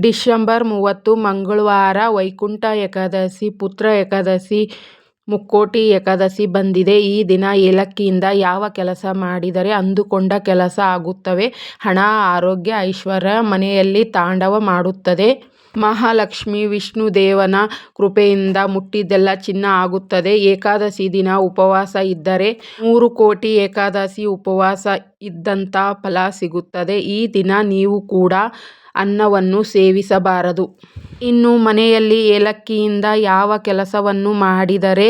December ಮೂವತ್ತು, ಮಂಗಳವಾರ ವೈಕುಂಠ ಏಕಾದಶಿ, ಪುತ್ರ ಏಕಾದಶಿ, ಮುಕ್ಕೋಟಿ ಏಕಾದಶಿ ಬಂದಿದೆ. ಈ ದಿನ ಏಲಕ್ಕಿಯಿಂದ ಯಾವ ಕೆಲಸ ಮಾಡಿದರೆ ಅಂದುಕೊಂಡ ಕೆಲಸ ಆಗುತ್ತವೆ. ಹಣ, ಆರೋಗ್ಯ, ಐಶ್ವರ್ಯ ಮನೆಯಲ್ಲಿ ತಾಂಡವ ಮಾಡುತ್ತದೆ. ಮಹಾಲಕ್ಷ್ಮಿ ವಿಷ್ಣು ದೇವನ ಕೃಪೆಯಿಂದ ಮುಟ್ಟಿದ್ದೆಲ್ಲ ಚಿನ್ನ ಆಗುತ್ತದೆ. ಏಕಾದಶಿ ದಿನ ಉಪವಾಸ ಇದ್ದರೆ ಮೂರು ಕೋಟಿ ಏಕಾದಶಿ ಉಪವಾಸ ಇದ್ದಂಥ ಫಲ ಸಿಗುತ್ತದೆ. ಈ ದಿನ ನೀವು ಕೂಡ ಅನ್ನವನ್ನು ಸೇವಿಸಬಾರದು. ಇನ್ನು ಮನೆಯಲ್ಲಿ ಏಲಕ್ಕಿಯಿಂದ ಯಾವ ಕೆಲಸವನ್ನು ಮಾಡಿದರೆ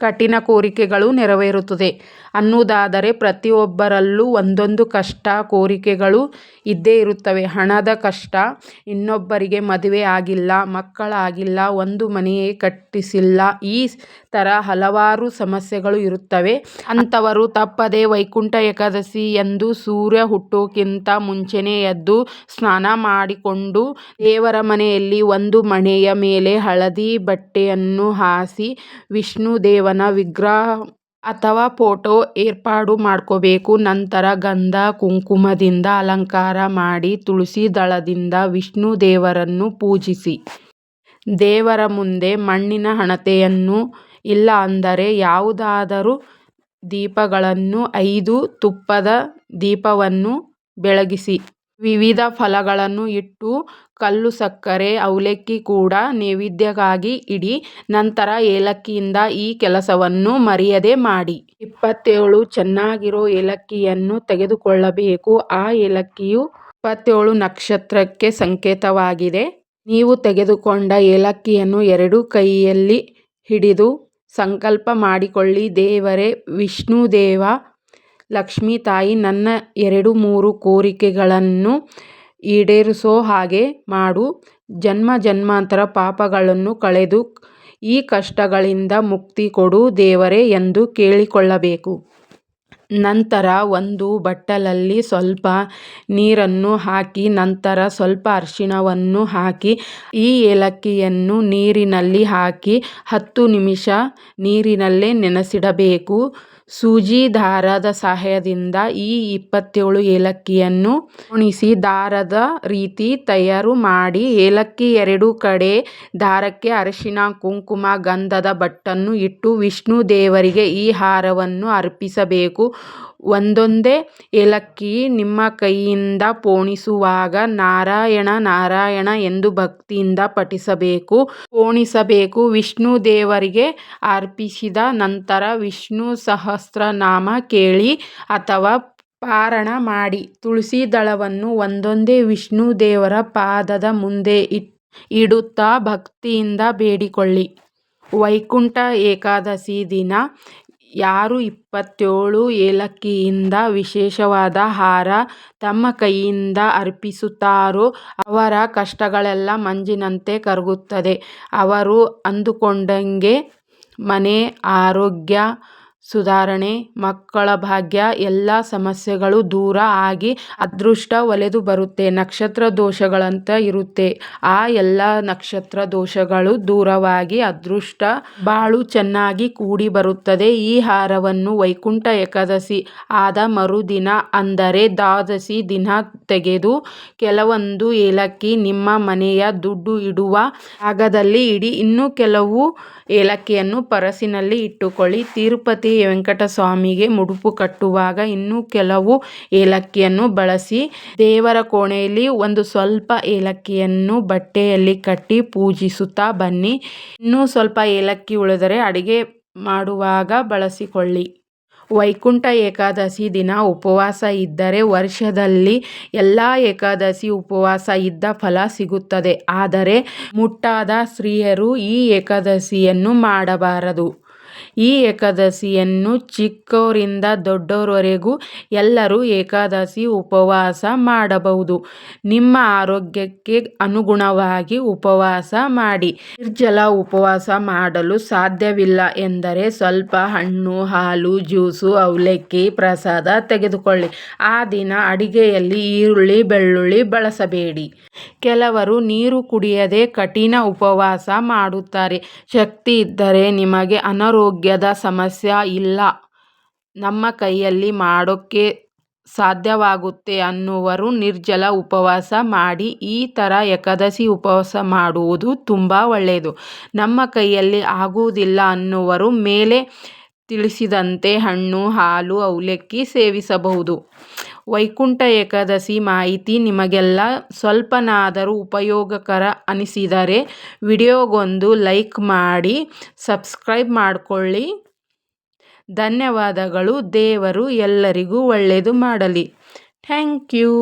ಕಠಿಣ ಕೋರಿಕೆಗಳು ನೆರವೇರುತ್ತದೆ. ಅನ್ನುವುದಾದರೆ ಪ್ರತಿಯೊಬ್ಬರಲ್ಲೂ ಒಂದೊಂದು ಕಷ್ಟ, ಕೋರಿಕೆಗಳು ಇದ್ದೇ ಇರುತ್ತವೆ. ಹಣದ ಕಷ್ಟ ಇನ್ನೊಬ್ಬರಿಗೆ ಮದುವೆ ಆಗಿಲ್ಲ, ಮಕ್ಕಳಾಗಿಲ್ಲ, ಒಂದು ಮನೆಯೇ ಕಟ್ಟಿಸಿಲ್ಲ, ಈ ಥರ ಹಲವಾರು ಸಮಸ್ಯೆಗಳು ಇರುತ್ತವೆ. ಅಂಥವರು ತಪ್ಪದೆ ವೈಕುಂಠ ಏಕಾದಶಿ ಎಂದು ಸೂರ್ಯ ಹುಟ್ಟೋಕ್ಕಿಂತ ಮುಂಚೆನೇ ಎದ್ದು ಸ್ನಾನ ಮಾಡಿಕೊಂಡು ದೇವರ ಮನೆಯಲ್ಲಿ ಒಂದು ಮನೆಯ ಮೇಲೆ ಹಳದಿ ಬಟ್ಟೆಯನ್ನು ಹಾಸಿ ವಿಷ್ಣುದೇವನ ವಿಗ್ರಹ ಅಥವಾ ಫೋಟೋ ಏರ್ಪಾಡು ಮಾಡ್ಕೋಬೇಕು. ನಂತರ ಗಂಧ, ಕುಂಕುಮದಿಂದ ಅಲಂಕಾರ ಮಾಡಿ ತುಳಸಿ ದಳದಿಂದ ವಿಷ್ಣು ದೇವರನ್ನು ಪೂಜಿಸಿ. ದೇವರ ಮುಂದೆ ಮಣ್ಣಿನ ಹಣತೆಯನ್ನು ಇಲ್ಲ ಅಂದರೆ ಯಾವುದಾದರೂ ದೀಪಗಳನ್ನು, ಐದು ತುಪ್ಪದ ದೀಪವನ್ನು ಬೆಳಗಿಸಿ. ವಿವಿಧ ಫಲಗಳನ್ನು ಇಟ್ಟು ಕಲ್ಲು ಸಕ್ಕರೆ, ಅವಲಕ್ಕಿ ಕೂಡ ನೈವೇದ್ಯಕ್ಕಾಗಿ ಇಡಿ, ನಂತರ ಏಲಕ್ಕಿಯಿಂದ ಈ ಕೆಲಸವನ್ನು ಮರೆಯದೆ ಮಾಡಿ. ಇಪ್ಪತ್ತೇಳು, ಚೆನ್ನಾಗಿರೋ ಏಲಕ್ಕಿಯನ್ನು ತೆಗೆದುಕೊಳ್ಳಬೇಕು. ಆ ಏಲಕ್ಕಿಯು ಇಪ್ಪತ್ತೇಳು ನಕ್ಷತ್ರಕ್ಕೆ ಸಂಕೇತವಾಗಿದೆ. ನೀವು ತೆಗೆದುಕೊಂಡ ಏಲಕ್ಕಿಯನ್ನು ಎರಡು ಕೈಯಲ್ಲಿ ಹಿಡಿದು ಸಂಕಲ್ಪ ಮಾಡಿಕೊಳ್ಳಿ. ದೇವರೇ ವಿಷ್ಣುದೇವ ಲಕ್ಷ್ಮೀ ತಾಯಿ, ನನ್ನ ಎರಡು ಮೂರು ಕೋರಿಕೆಗಳನ್ನು ಈಡೇರಿಸೋ ಹಾಗೆ ಮಾಡು. ಜನ್ಮ ಜನ್ಮಾಂತರ ಪಾಪಗಳನ್ನು ಕಳೆದು ಈ ಕಷ್ಟಗಳಿಂದ ಮುಕ್ತಿ ಕೊಡು ದೇವರೇ ಎಂದು ಕೇಳಿಕೊಳ್ಳಬೇಕು. ನಂತರ ಒಂದು ಬಟ್ಟಲಲ್ಲಿ ಸ್ವಲ್ಪ ನೀರನ್ನು ಹಾಕಿ, ನಂತರ ಸ್ವಲ್ಪ ಅರಿಶಿಣವನ್ನು ಹಾಕಿ, ಈ ಏಲಕ್ಕಿಯನ್ನು ನೀರಿನಲ್ಲಿ ಹಾಕಿ, ಹತ್ತು ನಿಮಿಷ ನೀರಿನಲ್ಲೇ ನೆನೆಸಿಡಬೇಕು. ಸೂಜಿ ದಾರದ ಸಹಾಯದಿಂದ ಈ ಇಪ್ಪತ್ತೇಳು ಏಲಕ್ಕಿಯನ್ನು ಉಣಿಸಿ ದಾರದ ರೀತಿ ತಯಾರು ಮಾಡಿ ಏಲಕ್ಕಿ ಎರಡು ಕಡೆ ದಾರಕ್ಕೆ ಅರಿಶಿನ ಕುಂಕುಮ, ಗಂಧದ ಬಟ್ಟನ್ನು ಇಟ್ಟು ವಿಷ್ಣು ದೇವರಿಗೆ ಈ ಹಾರವನ್ನು ಅರ್ಪಿಸಬೇಕು. ಒಂದೊಂದೇ ಏಲಕ್ಕಿ ನಿಮ್ಮ ಕೈಯಿಂದ ಪೋಣಿಸುವಾಗ ನಾರಾಯಣ ನಾರಾಯಣ ಎಂದು ಭಕ್ತಿಯಿಂದ ಪಠಿಸಬೇಕು. ಪೋಣಿಸಬೇಕು. ವಿಷ್ಣು ದೇವರಿಗೆ ಅರ್ಪಿಸಿದ ನಂತರ ವಿಷ್ಣು ಸಹಸ್ರನಾಮ ಕೇಳಿ ಅಥವಾ ಪಾರಣ ಮಾಡಿ ತುಳಸಿ ದಳವನ್ನು ಒಂದೊಂದೇ ವಿಷ್ಣು ದೇವರ ಪಾದದ ಮುಂದೆ ಇಡುತ್ತಾ ಭಕ್ತಿಯಿಂದ ಬೇಡಿಕೊಳ್ಳಿ. ವೈಕುಂಠ ಏಕಾದಶಿ ದಿನ ಯಾರು ಇಪ್ಪತ್ತೇಳು ಏಲಕ್ಕಿಯಿಂದ ವಿಶೇಷವಾದ ಹಾರ ತಮ್ಮ ಕೈಯಿಂದ ಅರ್ಪಿಸುತ್ತಾರೋ ಅವರ ಕಷ್ಟಗಳೆಲ್ಲ ಮಂಜಿನಂತೆ ಕರಗುತ್ತದೆ. ಅವರು ಅಂದುಕೊಂಡಂಗೆ ಮನೆ, ಆರೋಗ್ಯ ಸುಧಾರಣೆ, ಮಕ್ಕಳ ಭಾಗ್ಯ, ಎಲ್ಲ ಸಮಸ್ಯೆಗಳು ದೂರ ಆಗಿ ಅದೃಷ್ಟ ಒಲೆದು ಬರುತ್ತೆ, ನಕ್ಷತ್ರ ದೋಷಗಳಂತ ಇರುತ್ತೆ. ಆ ಎಲ್ಲ ನಕ್ಷತ್ರ ದೋಷಗಳು ದೂರವಾಗಿ ಅದೃಷ್ಟ ಬಾಳು ಚೆನ್ನಾಗಿ ಕೂಡಿ ಬರುತ್ತದೆ. ಈ ಹಾರವನ್ನು ವೈಕುಂಠ ಏಕಾದಶಿ ಆದ ಮರುದಿನ ಅಂದರೆ ದ್ವಾದಶಿ ದಿನ ತೆಗೆದು ಕೆಲವೊಂದು ಏಲಕ್ಕಿ ನಿಮ್ಮ ಮನೆಯ ದುಡ್ಡು ಇಡುವ ಜಾಗದಲ್ಲಿ ಇಡಿ. ಇನ್ನು ಕೆಲವು ಏಲಕ್ಕಿಯನ್ನು ಪರಸಿನಲ್ಲಿ ಇಟ್ಟುಕೊಳ್ಳಿ. ತಿರುಪತಿ ವೆಂಕಟಸ್ವಾಮಿಗೆ ಮುಡುಪು ಕಟ್ಟುವಾಗ ಇನ್ನೂ ಕೆಲವು ಏಲಕ್ಕಿಯನ್ನು ಬಳಸಿ ದೇವರ ಕೋಣೆಯಲ್ಲಿ ಒಂದು ಸ್ವಲ್ಪ ಏಲಕ್ಕಿಯನ್ನು ಬಟ್ಟೆಯಲ್ಲಿ ಕಟ್ಟಿ ಪೂಜಿಸುತ್ತಾ ಬನ್ನಿ. ಇನ್ನೂ ಸ್ವಲ್ಪ ಏಲಕ್ಕಿ ಉಳಿದರೆ ಅಡಿಗೆ ಮಾಡುವಾಗ ಬಳಸಿಕೊಳ್ಳಿ. ವೈಕುಂಠ ಏಕಾದಶಿ ದಿನ ಉಪವಾಸ ಇದ್ದರೆ ವರ್ಷದಲ್ಲಿ ಎಲ್ಲ ಏಕಾದಶಿ ಉಪವಾಸ ಇದ್ದ ಫಲ ಸಿಗುತ್ತದೆ. ಆದರೆ ಮುಟ್ಟಾದ ಸ್ತ್ರೀಯರು ಈ ಏಕಾದಶಿಯನ್ನು ಮಾಡಬಾರದು. ಈ ಏಕಾದಶಿಯನ್ನು ಚಿಕ್ಕವರಿಂದ ದೊಡ್ಡವರವರೆಗೂ ಎಲ್ಲರೂ ಏಕಾದಶಿ ಉಪವಾಸ ಮಾಡಬಹುದು. ನಿಮ್ಮ ಆರೋಗ್ಯಕ್ಕೆ ಅನುಗುಣವಾಗಿ ಉಪವಾಸ ಮಾಡಿ. ನಿರ್ಜಲ ಉಪವಾಸ ಮಾಡಲು ಸಾಧ್ಯವಿಲ್ಲ ಎಂದರೆ ಸ್ವಲ್ಪ ಹಣ್ಣು, ಹಾಲು, ಜ್ಯೂಸು, ಅವಲಕ್ಕಿ, ಪ್ರಸಾದ ತೆಗೆದುಕೊಳ್ಳಿ. ಆ ದಿನ ಅಡಿಗೆಯಲ್ಲಿ ಈರುಳ್ಳಿ, ಬೆಳ್ಳುಳ್ಳಿ ಬಳಸಬೇಡಿ. ಕೆಲವರು ನೀರು ಕುಡಿಯದೆ ಕಠಿಣ ಉಪವಾಸ ಮಾಡುತ್ತಾರೆ. ಶಕ್ತಿ ಇದ್ದರೆ ನಿಮಗೆ ಅನಾರೋಗ್ಯದ ಸಮಸ್ಯೆ ಇಲ್ಲ. ನಮ್ಮ ಕೈಯಲ್ಲಿ ಮಾಡೋಕ್ಕೆ ಸಾಧ್ಯವಾಗುತ್ತೆ ಅನ್ನುವರು ನಿರ್ಜಲ ಉಪವಾಸ ಮಾಡಿ, ಈ ಥರ ಏಕಾದಶಿ ಉಪವಾಸ ಮಾಡುವುದು ತುಂಬ ಒಳ್ಳೆಯದು. ನಮ್ಮ ಕೈಯಲ್ಲಿ ಆಗುವುದಿಲ್ಲ ಅನ್ನುವರು ಮೇಲೆ ತಿಳಿಸಿದಂತೆ ಹಣ್ಣು, ಹಾಲು, ಅವಲಕ್ಕಿ ಸೇವಿಸಬಹುದು. ವೈಕುಂಠ ಏಕಾದಶಿ ಮಾಹಿತಿ ನಿಮಗೆಲ್ಲ ಸ್ವಲ್ಪನಾದರೂ ಉಪಯೋಗಕರ ಅನಿಸಿದರೆ ವಿಡಿಯೋಗೊಂದು ಲೈಕ್ ಮಾಡಿ, ಸಬ್ಸ್ಕ್ರೈಬ್ ಮಾಡಿಕೊಳ್ಳಿ. ಧನ್ಯವಾದಗಳು ದೇವರು ಎಲ್ಲರಿಗೂ ಒಳ್ಳೆಯದು ಮಾಡಲಿ. Thank you.